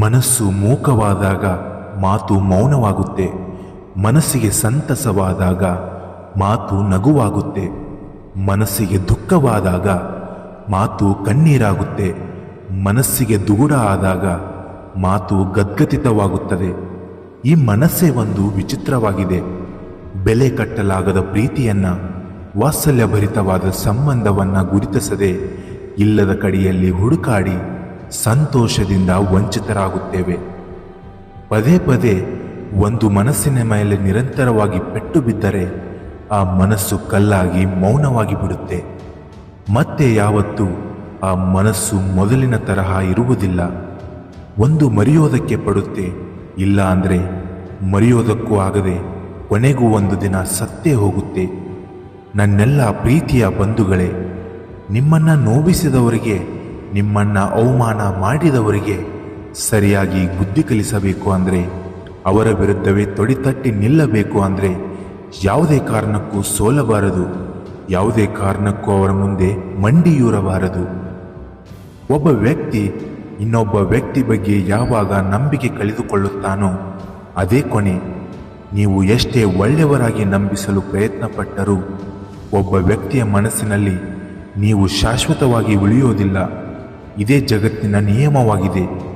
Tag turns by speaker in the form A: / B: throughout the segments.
A: ಮನಸ್ಸು ಮೂಕವಾದಾಗ ಮಾತು ಮೌನವಾಗುತ್ತೆ. ಮನಸ್ಸಿಗೆ ಸಂತಸವಾದಾಗ ಮಾತು ನಗುವಾಗುತ್ತೆ. ಮನಸ್ಸಿಗೆ ದುಃಖವಾದಾಗ ಮಾತು ಕಣ್ಣೀರಾಗುತ್ತೆ. ಮನಸ್ಸಿಗೆ ದುಗುಡ ಆದಾಗ ಮಾತು ಗದ್ಗತಿತವಾಗುತ್ತದೆ. ಈ ಮನಸ್ಸೇ ಒಂದು ವಿಚಿತ್ರವಾಗಿದೆ. ಬೆಲೆ ಕಟ್ಟಲಾಗದ ಪ್ರೀತಿಯನ್ನ, ವಾತ್ಸಲ್ಯಭರಿತವಾದ ಸಂಬಂಧವನ್ನು ಗುರುತಿಸದೆ, ಇಲ್ಲದ ಕಡೆಯಲ್ಲಿ ಹುಡುಕಾಡಿ ಸಂತೋಷದಿಂದ ವಂಚಿತರಾಗುತ್ತೇವೆ. ಪದೇ ಪದೇ ಒಂದು ಮನಸ್ಸಿನ ಮೇಲೆ ನಿರಂತರವಾಗಿ ಪೆಟ್ಟು ಬಿದ್ದರೆ ಆ ಮನಸ್ಸು ಕಲ್ಲಾಗಿ ಮೌನವಾಗಿ ಬಿಡುತ್ತೆ. ಮತ್ತೆ ಯಾವತ್ತೂ ಆ ಮನಸ್ಸು ಮೊದಲಿನ ತರಹ ಇರುವುದಿಲ್ಲ. ಒಂದು ಮರೆಯೋದಕ್ಕೆ ಪಡುತ್ತೆ, ಇಲ್ಲ ಅಂದರೆ ಮರೆಯೋದಕ್ಕೂ ಆಗದೆ ಕೊನೆಗೂ ಒಂದು ದಿನ ಸತ್ತೇ ಹೋಗುತ್ತೆ. ನನ್ನೆಲ್ಲ ಪ್ರೀತಿಯ ಬಂಧುಗಳೇ, ನಿಮ್ಮನ್ನು ನೋವಿಸಿದವರಿಗೆ ನಿಮ್ಮನ್ನ ಅವಮಾನ ಮಾಡಿದವರಿಗೆ ಸರಿಯಾಗಿ ಬುದ್ಧಿ ಕಲಿಸಬೇಕು ಅಂದರೆ ಅವರ ವಿರುದ್ಧವೇ ತೊಡಿತಟ್ಟಿ ನಿಲ್ಲಬೇಕು ಅಂದರೆ ಯಾವುದೇ ಕಾರಣಕ್ಕೂ ಸೋಲಬಾರದು, ಯಾವುದೇ ಕಾರಣಕ್ಕೂ ಅವರ ಮುಂದೆ ಮಂಡಿಯೂರಬಾರದು ಒಬ್ಬ ವ್ಯಕ್ತಿ ಇನ್ನೊಬ್ಬ ವ್ಯಕ್ತಿ ಬಗ್ಗೆ ಯಾವಾಗ ನಂಬಿಕೆ ಕಳೆದುಕೊಳ್ಳುತ್ತಾನೋ ಅದೇ ಕೊನೆ. ನೀವು ಎಷ್ಟೇ ಒಳ್ಳೆಯವರಾಗಿ ನಂಬಿಸಲು ಪ್ರಯತ್ನಪಟ್ಟರೂ ಒಬ್ಬ ವ್ಯಕ್ತಿಯ ಮನಸ್ಸಿನಲ್ಲಿ ನೀವು ಶಾಶ್ವತವಾಗಿ ಉಳಿಯೋದಿಲ್ಲ. ಇದೇ ಜಗತ್ತಿನ ನಿಯಮವಾಗಿದೆ.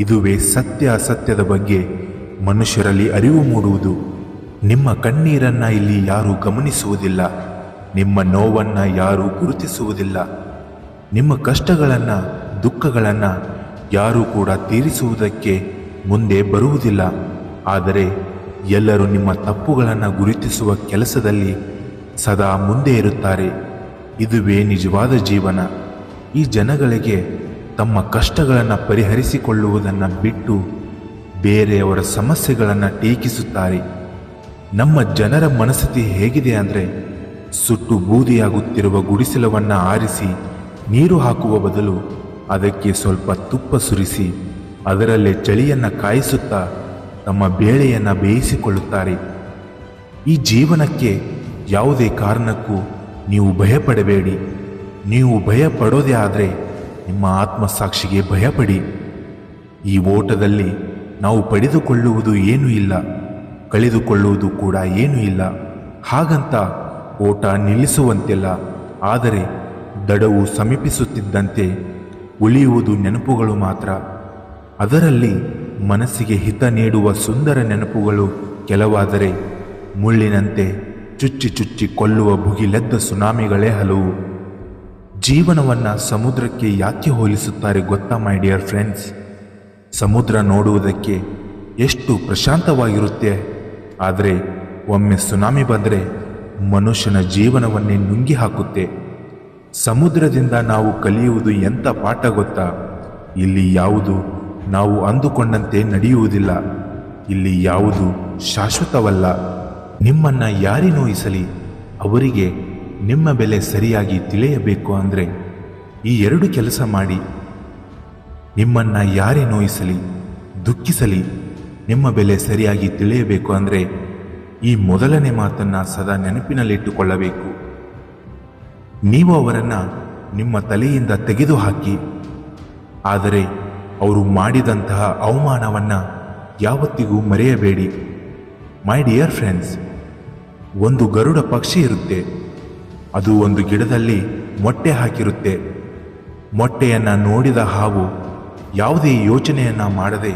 A: ಇದುವೇ ಸತ್ಯ ಅಸತ್ಯದ ಬಗ್ಗೆ ಮನುಷ್ಯರಲ್ಲಿ ಅರಿವು ಮೂಡುವುದು. ನಿಮ್ಮ ಕಣ್ಣೀರನ್ನ ಇಲ್ಲಿ ಯಾರೂ ಗಮನಿಸುವುದಿಲ್ಲ. ನಿಮ್ಮ ನೋವನ್ನ ಯಾರೂ ಗುರುತಿಸುವುದಿಲ್ಲ. ನಿಮ್ಮ ಕಷ್ಟಗಳನ್ನು, ದುಃಖಗಳನ್ನು ಯಾರೂ ಕೂಡ ತೀರಿಸುವುದಕ್ಕೆ ಮುಂದೆ ಬರುವುದಿಲ್ಲ. ಆದರೆ ಎಲ್ಲರೂ ನಿಮ್ಮ ತಪ್ಪುಗಳನ್ನು ಗುರುತಿಸುವ ಕೆಲಸದಲ್ಲಿ ಸದಾ ಮುಂದೆ ಇರುತ್ತಾರೆ. ಇದುವೇ ನಿಜವಾದ ಜೀವನ. ಈ ಜನಗಳಿಗೆ ತಮ್ಮ ಕಷ್ಟಗಳನ್ನು ಪರಿಹರಿಸಿಕೊಳ್ಳುವುದನ್ನು ಬಿಟ್ಟು ಬೇರೆಯವರ ಸಮಸ್ಯೆಗಳನ್ನು ಟೀಕಿಸುತ್ತಾರೆ. ನಮ್ಮ ಜನರ ಮನಸ್ಥಿತಿ ಹೇಗಿದೆ ಅಂದರೆ ಸುಟ್ಟು ಬೂದಿಯಾಗುತ್ತಿರುವ ಗುಡಿಸಲವನ್ನು ಆರಿಸಿ ನೀರು ಹಾಕುವ ಬದಲು ಅದಕ್ಕೆ ಸ್ವಲ್ಪ ತುಪ್ಪ ಸುರಿಸಿ ಅದರಲ್ಲೇ ಚಳಿಯನ್ನು ಕಾಯಿಸುತ್ತಾ ತಮ್ಮ ಬೇಳೆಯನ್ನು ಬೇಯಿಸಿಕೊಳ್ಳುತ್ತಾರೆ. ಈ ಜೀವನಕ್ಕೆ ಯಾವುದೇ ಕಾರಣಕ್ಕೂ ನೀವು ಭಯಪಡಬೇಡಿ. ನೀವು ಭಯ ಪಡೋದೇ ಆದರೆ ನಿಮ್ಮ ಆತ್ಮಸಾಕ್ಷಿಗೆ ಭಯಪಡಿ. ಈ ಓಟದಲ್ಲಿ ನಾವು ಪಡೆದುಕೊಳ್ಳುವುದು ಏನೂ ಇಲ್ಲ, ಕಳೆದುಕೊಳ್ಳುವುದು ಕೂಡ ಏನೂ ಇಲ್ಲ. ಹಾಗಂತ ಓಟ ನಿಲ್ಲಿಸುವಂತಿಲ್ಲ, ಆದರೆ ದಡವು ಸಮೀಪಿಸುತ್ತಿದ್ದಂತೆ ಉಳಿಯುವುದು ನೆನಪುಗಳು ಮಾತ್ರ. ಅದರಲ್ಲಿ ಮನಸ್ಸಿಗೆ ಹಿತ ನೀಡುವ ಸುಂದರ ನೆನಪುಗಳು ಕೆಲವಾದರೆ ಮುಳ್ಳಿನಂತೆ ಚುಚ್ಚಿ ಚುಚ್ಚಿ ಕೊಲ್ಲುವ ಭುಗಿಲೆದ್ದ ಸುನಾಮಿಗಳೇ ಹಲವು. ಜೀವನವನ್ನ ಸಮುದ್ರಕ್ಕೆ ಯಾಕೆ ಹೋಲಿಸುತ್ತಾರೆ ಗೊತ್ತಾ ಮೈ ಡಿಯರ್ ಫ್ರೆಂಡ್ಸ್ ಸಮುದ್ರ ನೋಡುವುದಕ್ಕೆ ಎಷ್ಟು ಪ್ರಶಾಂತವಾಗಿರುತ್ತೆ. ಆದರೆ ಒಮ್ಮೆ ಸುನಾಮಿ ಬಂದರೆ ಮನುಷ್ಯನ ಜೀವನವನ್ನೇ ನುಂಗಿ ಹಾಕುತ್ತೆ. ಸಮುದ್ರದಿಂದ ನಾವು ಕಲಿಯುವುದು ಎಂಥ ಪಾಠ ಗೊತ್ತಾ? ಇಲ್ಲಿ ಯಾವುದು ನಾವು ಅಂದುಕೊಂಡಂತೆ ನಡೆಯುವುದಿಲ್ಲ. ಇಲ್ಲಿ ಯಾವುದು ಶಾಶ್ವತವಲ್ಲ. ನಿಮ್ಮನ್ನು ಯಾರೇ ನೋಯಿಸಲಿ, ಅವರಿಗೆ ನಿಮ್ಮ ಬೆಲೆ ಸರಿಯಾಗಿ ತಿಳಿಯಬೇಕು ಅಂದರೆ ಈ ಎರಡು ಕೆಲಸ ಮಾಡಿ. ನಿಮ್ಮನ್ನ ಯಾರೇ ನೋಯಿಸಲಿ, ದುಃಖಿಸಲಿ, ನಿಮ್ಮ ಬೆಲೆ ಸರಿಯಾಗಿ ತಿಳಿಯಬೇಕು ಅಂದರೆ ಈ ಮೊದಲನೇ ಮಾತನ್ನ ಸದಾ ನೆನಪಿನಲ್ಲಿಟ್ಟುಕೊಳ್ಳಬೇಕು. ನೀವು ಅವರನ್ನು ನಿಮ್ಮ ತಲೆಯಿಂದ ತೆಗೆದುಹಾಕಿ, ಆದರೆ ಅವರು ಮಾಡಿದಂತಹ ಅವಮಾನವನ್ನು ಯಾವತ್ತಿಗೂ ಮರೆಯಬೇಡಿ. ಮೈ ಡಿಯರ್ ಫ್ರೆಂಡ್ಸ್ ಒಂದು ಗರುಡ ಪಕ್ಷಿ ಇರುತ್ತೆ. ಅದು ಒಂದು ಗಿಡದಲ್ಲಿ ಮೊಟ್ಟೆ ಹಾಕಿರುತ್ತೆ. ಮೊಟ್ಟೆಯನ್ನು ನೋಡಿದ ಹಾವು ಯಾವುದೇ ಯೋಚನೆಯನ್ನ ಮಾಡದೆ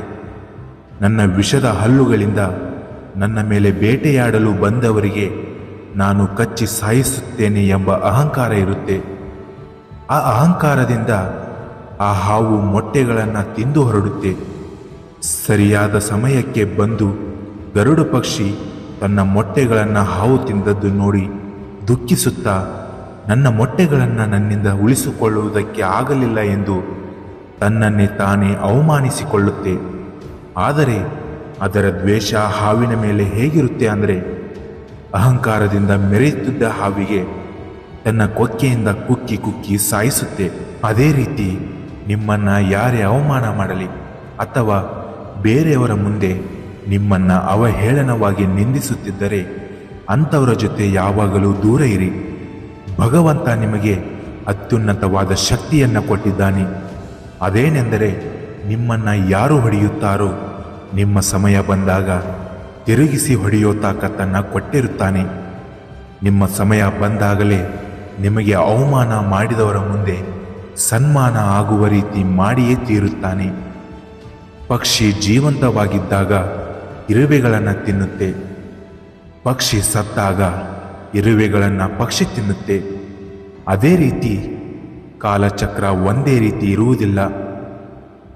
A: ನನ್ನ ವಿಷದ ಹಲ್ಲುಗಳಿಂದ ನನ್ನ ಮೇಲೆ ಬೇಟೆಯಾಡಲು ಬಂದವರಿಗೆ ನಾನು ಕಚ್ಚಿ ಸಾಯಿಸುತ್ತೇನೆ ಎಂಬ ಅಹಂಕಾರ ಇರುತ್ತೆ. ಆ ಅಹಂಕಾರದಿಂದ ಆ ಹಾವು ಮೊಟ್ಟೆಗಳನ್ನು ತಿಂದು ಹೊರಡುತ್ತೆ. ಸರಿಯಾದ ಸಮಯಕ್ಕೆ ಬಂದು ಗರುಡು ಪಕ್ಷಿ ತನ್ನ ಮೊಟ್ಟೆಗಳನ್ನು ಹಾವು ತಿಂದದ್ದು ನೋಡಿ ದುಃಖಿಸುತ್ತಾ ನನ್ನ ಮೊಟ್ಟೆಗಳನ್ನು ನನ್ನಿಂದ ಉಳಿಸಿಕೊಳ್ಳುವುದಕ್ಕೆ ಆಗಲಿಲ್ಲ ಎಂದು ತನ್ನನ್ನೇ ತಾನೇ ಅವಮಾನಿಸಿಕೊಳ್ಳುತ್ತೆ. ಆದರೆ ಅದರ ದ್ವೇಷ ಹಾವಿನ ಮೇಲೆ ಹೇಗಿರುತ್ತೆ ಅಂದರೆ ಅಹಂಕಾರದಿಂದ ಮೆರೆಯುತ್ತಿದ್ದ ಹಾವಿಗೆ ತನ್ನ ಕೊಕ್ಕೆಯಿಂದ ಕುಕ್ಕಿ ಕುಕ್ಕಿ ಸಾಯಿಸುತ್ತೆ. ಅದೇ ರೀತಿ ನಿಮ್ಮನ್ನು ಯಾರೇ ಅವಮಾನ ಮಾಡಲಿ ಅಥವಾ ಬೇರೆಯವರ ಮುಂದೆ ನಿಮ್ಮನ್ನು ಅವಹೇಳನವಾಗಿ ನಿಂದಿಸುತ್ತಿದ್ದರೆ ಅಂಥವರ ಜೊತೆ ಯಾವಾಗಲೂ ದೂರ ಇರಿ. ಭಗವಂತ ನಿಮಗೆ ಅತ್ಯುನ್ನತವಾದ ಶಕ್ತಿಯನ್ನು ಕೊಟ್ಟಿದ್ದಾನೆ. ಅದೇನೆಂದರೆ ನಿಮ್ಮನ್ನು ಯಾರು ಹೊಡೆಯುತ್ತಾರೋ ನಿಮ್ಮ ಸಮಯ ಬಂದಾಗ ತಿರುಗಿಸಿ ಹೊಡೆಯೋ ತಾಕತ್ತನ್ನು ಕೊಟ್ಟಿರುತ್ತಾನೆ. ನಿಮ್ಮ ಸಮಯ ಬಂದಾಗಲೇ ನಿಮಗೆ ಅವಮಾನ ಮಾಡಿದವರ ಮುಂದೆ ಸನ್ಮಾನ ಆಗುವ ರೀತಿ ಮಾಡಿಯೇ ತೀರುತ್ತಾನೆ. ಪಕ್ಷಿ ಜೀವಂತವಾಗಿದ್ದಾಗ ಇರುವೆಗಳನ್ನು ತಿನ್ನುತ್ತೆ. ಪಕ್ಷಿ ಸತ್ತಾಗ ಇರುವೆಗಳನ್ನು ಪಕ್ಷಿ ತಿನ್ನುತ್ತೆ. ಅದೇ ರೀತಿ ಕಾಲಚಕ್ರ ಒಂದೇ ರೀತಿ ಇರುವುದಿಲ್ಲ.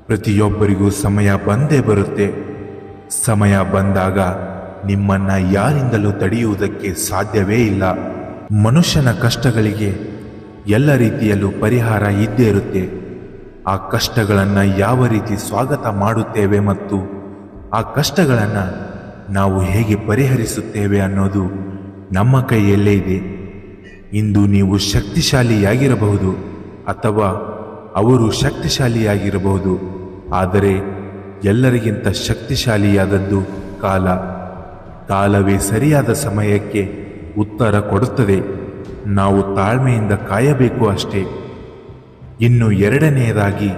A: ಪ್ರತಿಯೊಬ್ಬರಿಗೂ ಸಮಯ ಬಂದೇ ಬರುತ್ತೆ. ಸಮಯ ಬಂದಾಗ ನಿಮ್ಮನ್ನ ಯಾರಿಂದಲೂ ತಡೆಯುವುದಕ್ಕೆ ಸಾಧ್ಯವೇ ಇಲ್ಲ. ಮನುಷ್ಯನ ಕಷ್ಟಗಳಿಗೆ ಎಲ್ಲ ರೀತಿಯಲ್ಲೂ ಪರಿಹಾರ ಇದ್ದೇ ಇರುತ್ತೆ. ಆ ಕಷ್ಟಗಳನ್ನು ಯಾವ ರೀತಿ ಸ್ವಾಗತ ಮಾಡುತ್ತೇವೆ ಮತ್ತು ಆ ಕಷ್ಟಗಳನ್ನು ನಾವು ಹೇಗೆ ಪರಿಹರಿಸುತ್ತೇವೆ ಅನ್ನೋದು ನಮ್ಮ ಕೈಯಲ್ಲೇ ಇದೆ. ಇಂದು ನೀವು ಶಕ್ತಿಶಾಲಿಯಾಗಿರಬಹುದು ಅಥವಾ ಅವರು ಶಕ್ತಿಶಾಲಿಯಾಗಿರಬಹುದು, ಆದರೆ ಎಲ್ಲರಿಗಿಂತ ಶಕ್ತಿಶಾಲಿಯಾದದ್ದು ಕಾಲ. ಕಾಲವೇ ಸರಿಯಾದ ಸಮಯಕ್ಕೆ ಉತ್ತರ ಕೊಡುತ್ತದೆ. ನಾವು ತಾಳ್ಮೆಯಿಂದ ಕಾಯಬೇಕು ಅಷ್ಟೇ. ಇನ್ನು ಎರಡನೆಯದಾಗಿ,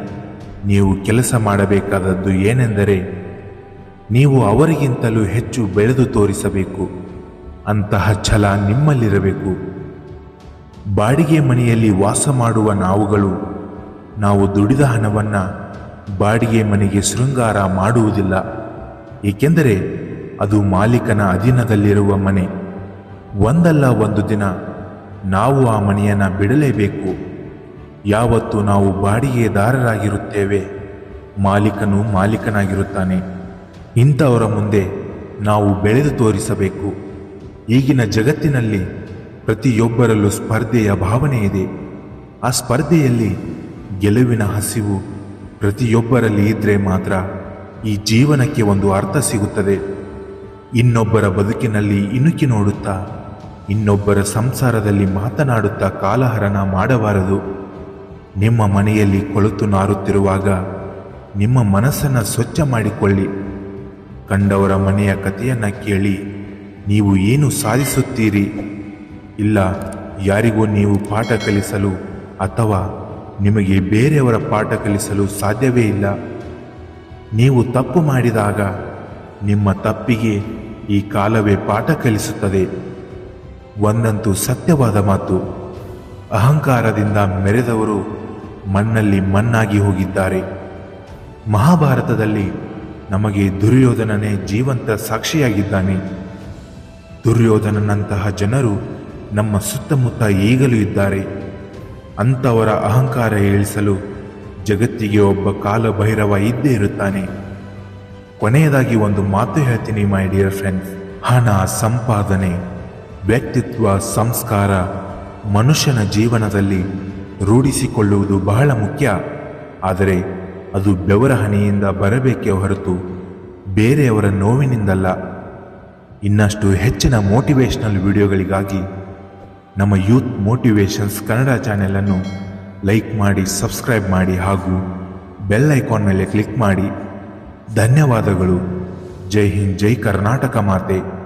A: ನೀವು ಕೆಲಸ ಮಾಡಬೇಕಾದದ್ದು ಏನೆಂದರೆ ನೀವು ಅವರಿಗಿಂತಲೂ ಹೆಚ್ಚು ಬೆಳೆದು ತೋರಿಸಬೇಕು. ಅಂತಹ ಛಲ ನಿಮ್ಮಲ್ಲಿರಬೇಕು. ಬಾಡಿಗೆ ಮನೆಯಲ್ಲಿ ವಾಸ ಮಾಡುವ ನಾವುಗಳು, ನಾವು ದುಡಿದ ಹಣವನ್ನು ಬಾಡಿಗೆ ಮನೆಗೆ ಶೃಂಗಾರ ಮಾಡುವುದಿಲ್ಲ. ಏಕೆಂದರೆ ಅದು ಮಾಲೀಕನ ಅಧೀನದಲ್ಲಿರುವ ಮನೆ. ಒಂದಲ್ಲ ಒಂದು ದಿನ ನಾವು ಆ ಮನೆಯನ್ನು ಬಿಡಲೇಬೇಕು. ಯಾವತ್ತು ನಾವು ಬಾಡಿಗೆದಾರರಾಗಿರುತ್ತೇವೆ, ಮಾಲೀಕನು ಮಾಲೀಕನಾಗಿರುತ್ತಾನೆ. ಇಂಥವರ ಮುಂದೆ ನಾವು ಬೆಳೆದು ತೋರಿಸಬೇಕು. ಈಗಿನ ಜಗತ್ತಿನಲ್ಲಿ ಪ್ರತಿಯೊಬ್ಬರಲ್ಲೂ ಸ್ಪರ್ಧೆಯ ಭಾವನೆ ಇದೆ. ಆ ಸ್ಪರ್ಧೆಯಲ್ಲಿ ಗೆಲುವಿನ ಹಸಿವು ಪ್ರತಿಯೊಬ್ಬರಲ್ಲಿ ಇದ್ರೆ ಮಾತ್ರ ಈ ಜೀವನಕ್ಕೆ ಒಂದು ಅರ್ಥ ಸಿಗುತ್ತದೆ. ಇನ್ನೊಬ್ಬರ ಬದುಕಿನಲ್ಲಿ ಇಣುಕಿ ನೋಡುತ್ತಾ, ಇನ್ನೊಬ್ಬರ ಸಂಸಾರದಲ್ಲಿ ಮಾತನಾಡುತ್ತಾ ಕಾಲಹರಣ ಮಾಡಬಾರದು. ನಿಮ್ಮ ಮನೆಯಲ್ಲಿ ಕೊಳುತು ನಾರುತ್ತಿರುವಾಗ ನಿಮ್ಮ ಮನಸ್ಸನ್ನು ಸ್ವಚ್ಛ ಮಾಡಿಕೊಳ್ಳಿ. ಕಂಡವರ ಮನೆಯ ಕಥೆಯನ್ನು ಕೇಳಿ, ನೀವು ಏನು ಸಾಧಿಸುತ್ತೀರಿ? ಇಲ್ಲ, ಯಾರಿಗೂ ನೀವು ಪಾಠ ಕಲಿಸಲು ಅಥವಾ ನಿಮಗೆ ಬೇರೆಯವರ ಪಾಠ ಕಲಿಸಲು ಸಾಧ್ಯವೇ ಇಲ್ಲ. ನೀವು ತಪ್ಪು ಮಾಡಿದಾಗ ನಿಮ್ಮ ತಪ್ಪಿಗೆ ಈ ಕಾಲವೇ ಪಾಠ ಕಲಿಸುತ್ತದೆ. ಒಂದಂತೂ ಸತ್ಯವಾದ ಮಾತು. ಅಹಂಕಾರದಿಂದ ಮೆರೆದವರು ಮಣ್ಣಲ್ಲಿ ಮಣ್ಣಾಗಿ ಹೋಗಿದ್ದಾರೆ. ಮಹಾಭಾರತದಲ್ಲಿ ನಮಗೆ ದುರ್ಯೋಧನನೇ ಜೀವಂತ ಸಾಕ್ಷಿಯಾಗಿದ್ದಾನೆ. ದುರ್ಯೋಧನನಂತಹ ಜನರು ನಮ್ಮ ಸುತ್ತಮುತ್ತ ಈಗಲೂ ಇದ್ದಾರೆ. ಅಂಥವರ ಅಹಂಕಾರ ಏಳಿಸಲು ಜಗತ್ತಿಗೆ ಒಬ್ಬ ಕಾಲಭೈರವ ಇದ್ದೇ ಇರುತ್ತಾನೆ. ಕೊನೆಯದಾಗಿ ಒಂದು ಮಾತು ಹೇಳ್ತೀನಿ ಮೈ ಡಿಯರ್ ಫ್ರೆಂಡ್ಸ್ ಹಣ, ಸಂಪಾದನೆ, ವ್ಯಕ್ತಿತ್ವ, ಸಂಸ್ಕಾರ, ಮನುಷ್ಯನ ಜೀವನದಲ್ಲಿ ರೂಢಿಸಿಕೊಳ್ಳುವುದು ಬಹಳ ಮುಖ್ಯ. ಆದರೆ ಅದು ಬೆವರ ಹನಿಯಿಂದ ಬರಬೇಕೇ ಹೊರತು ಬೇರೆಯವರ ನೋವಿನಿಂದಲ್ಲ. ಇನ್ನಷ್ಟು ಹೆಚ್ಚಿನ ಮೋಟಿವೇಶನಲ್ ವಿಡಿಯೋಗಳಿಗಾಗಿ ನಮ್ಮ ಯೂತ್ ಮೋಟಿವೇಶನ್ಸ್ ಕನ್ನಡ ಚಾನೆಲನ್ನು ಲೈಕ್ ಮಾಡಿ ಸಬ್ಸ್ಕ್ರೈಬ್ ಮಾಡಿ ಹಾಗೂ ಬೆಲ್ ಐಕಾನ್ ಮೇಲೆ ಕ್ಲಿಕ್ ಮಾಡಿ. ಧನ್ಯವಾದಗಳು. ಜೈ ಹಿಂದ್, ಜೈ ಕರ್ನಾಟಕ ಮಾತೆ.